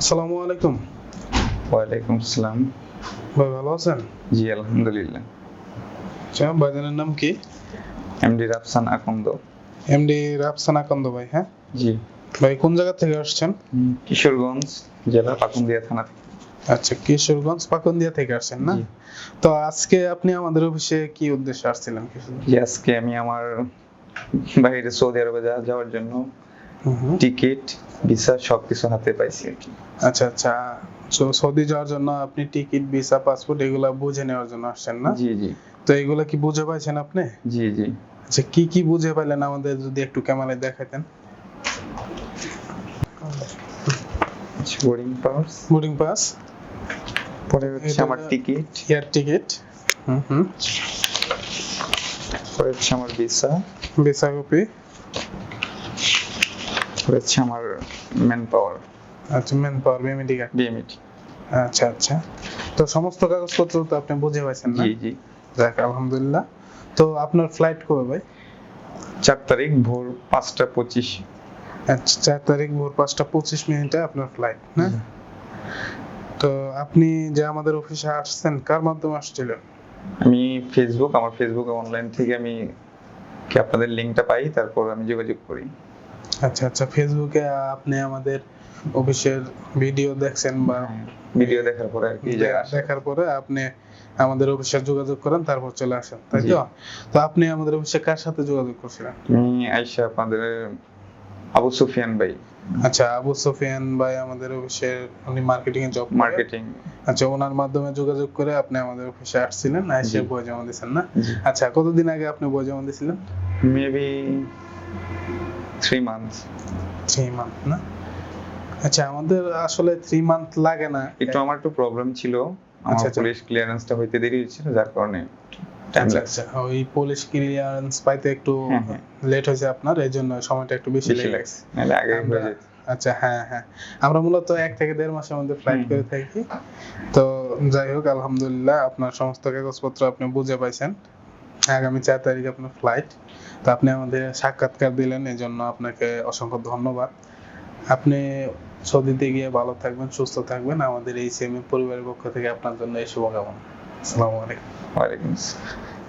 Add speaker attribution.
Speaker 1: আসসালামু আলাইকুম।
Speaker 2: ওয়ালাইকুম আসসালাম।
Speaker 1: ভাই ভালো আছেন?
Speaker 2: জি আলহামদুলিল্লাহ।
Speaker 1: আচ্ছা ভাইজানের নাম কি?
Speaker 2: এমডি রাফসান আকন্দ।
Speaker 1: এমডি রাফসানা কান্দ ভাই হ্যাঁ?
Speaker 2: জি।
Speaker 1: ভাই কোন জায়গা থেকে আসছেন?
Speaker 2: কিশোরগঞ্জ জেলা পাকুন্দিয়া থানা থেকে।
Speaker 1: আচ্ছা কিশোরগঞ্জ পাকুন্দিয়া থেকে আসছেন না? তো আজকে আপনি আমাদের অফিসে কি উদ্দেশ্যে আসছিলেন?
Speaker 2: জি আজকে আমি আমার বাইরে সৌদি আরবে যাওয়ার জন্য। টিকিট ভিসা সবকিছু হাতে পাইছি আর কি।
Speaker 1: আচ্ছা আচ্ছা। তো সৌদি যাওয়ার জন্য আপনি টিকিট ভিসা পাসপোর্ট এগুলা বুঝে নেওয়ার জন্য আসছেন না?
Speaker 2: জি জি।
Speaker 1: তো এগুলা কি বুঝে পাইছেন আপনি?
Speaker 2: জি জি।
Speaker 1: আচ্ছা কি কি বুঝে পাইলেন আমাদের যদি একটু ক্যামেরায় দেখাতেন?
Speaker 2: Boarding pass.
Speaker 1: Boarding pass.
Speaker 2: পরে হচ্ছে আমার টিকিট।
Speaker 1: Air ticket. হুম হুম।
Speaker 2: পরে হচ্ছে আমার ভিসা।
Speaker 1: Visa copy.
Speaker 2: হচ্ছে আমার ম্যান পাওয়ার
Speaker 1: আচ্ছা মেন পাওয়ার
Speaker 2: বিএমইটি
Speaker 1: আচ্ছা আচ্ছা। তো সমস্ত কাগজপত্র তো আপনি বুঝে পাইছেন না?
Speaker 2: জি জি।
Speaker 1: যাক আলহামদুলিল্লাহ। তো আপনার ফ্লাইট কবে ভাই?
Speaker 2: চার তারিখ ভোর পাঁচটা পঁচিশ।
Speaker 1: আচ্ছা চার তারিখ ভোর পাঁচটা পঁচিশ মিনিটে আপনার ফ্লাইট না? তো আপনি যে আমাদের অফিসে আসছেন কার মাধ্যমে আসছিলেন?
Speaker 2: আমি ফেসবুক আমার ফেসবুক অনলাইন থেকে আমি কি আপনাদের লিংকটা পাই তারপর আমি যোগাযোগ করি।
Speaker 1: আচ্ছা আচ্ছা ফেসবুকে আপনি আমাদের অফিসের ভিডিও দেখছেন বা
Speaker 2: ভিডিও দেখার পরে আর কি
Speaker 1: দেখার পরে আপনি আমাদের অফিসে যোগাযোগ করেন তারপর চলে আসেন তাই তো? তো আপনি আমাদের অফিসে কার সাথে যোগাযোগ করছিলেন?
Speaker 2: আমি আইসা আপনাদের আবু সুফিয়ান ভাই।
Speaker 1: আচ্ছা আবু সুফিয়ান ভাই আমাদের অফিসের উনি মার্কেটিং এ জব
Speaker 2: মার্কেটিং
Speaker 1: আচ্ছা ওনার মাধ্যমে যোগাযোগ করে আপনি আমাদের অফিসে আসছিলেন
Speaker 2: জি।
Speaker 1: বই জমা দিয়েছেন না? আচ্ছা কতদিন আগে আপনি বই জমা দিয়েছিলেন?
Speaker 2: Maybe three month
Speaker 1: three month না? আচ্ছা আমাদের আসলে থ্রি মান্থ লাগে না।
Speaker 2: একটু আমার একটু প্রবলেম ছিল। আমার
Speaker 1: আচ্ছা, আচ্ছা।
Speaker 2: পুলিশ ক্লিয়ারেন্সটা হইতে দেরি হয়েছিল যার কারণে
Speaker 1: আচ্ছা আচ্ছা। ওই পুলিশ ক্লিয়ারেন্স পাইতে একটু
Speaker 2: হ্যাঁ, হ্যাঁ।
Speaker 1: লেট হয়েছে আপনার এই জন্য সময়টা একটু বেশি
Speaker 2: বেশি
Speaker 1: লেগে
Speaker 2: লাগছে আগে হয়ে
Speaker 1: আমরা-
Speaker 2: যেত।
Speaker 1: আচ্ছা হ্যাঁ হ্যাঁ। আমরা মূলত এক থেকে দেড় মাসের মধ্যে ফ্লাইট করে থাকি। তো যাই হোক আলহামদুলিল্লাহ আপনার সমস্ত কাগজপত্র আপনি বুঝে পাইছেন। আগামী চার তারিখ আপনার ফ্লাইট তো আপনি আমাদের সাক্ষাৎকার দিলেন এই জন্য আপনাকে অসংখ্য ধন্যবাদ। আপনি সৌদিতে গিয়ে ভালো থাকবেন, সুস্থ থাকবেন। আমাদের এই সেমি পরিবারের পক্ষ থেকে আপনার জন্য এই শুভকামনা। আসসালামু আলাইকুম।
Speaker 2: ওয়ালাইকুম আসসালাম।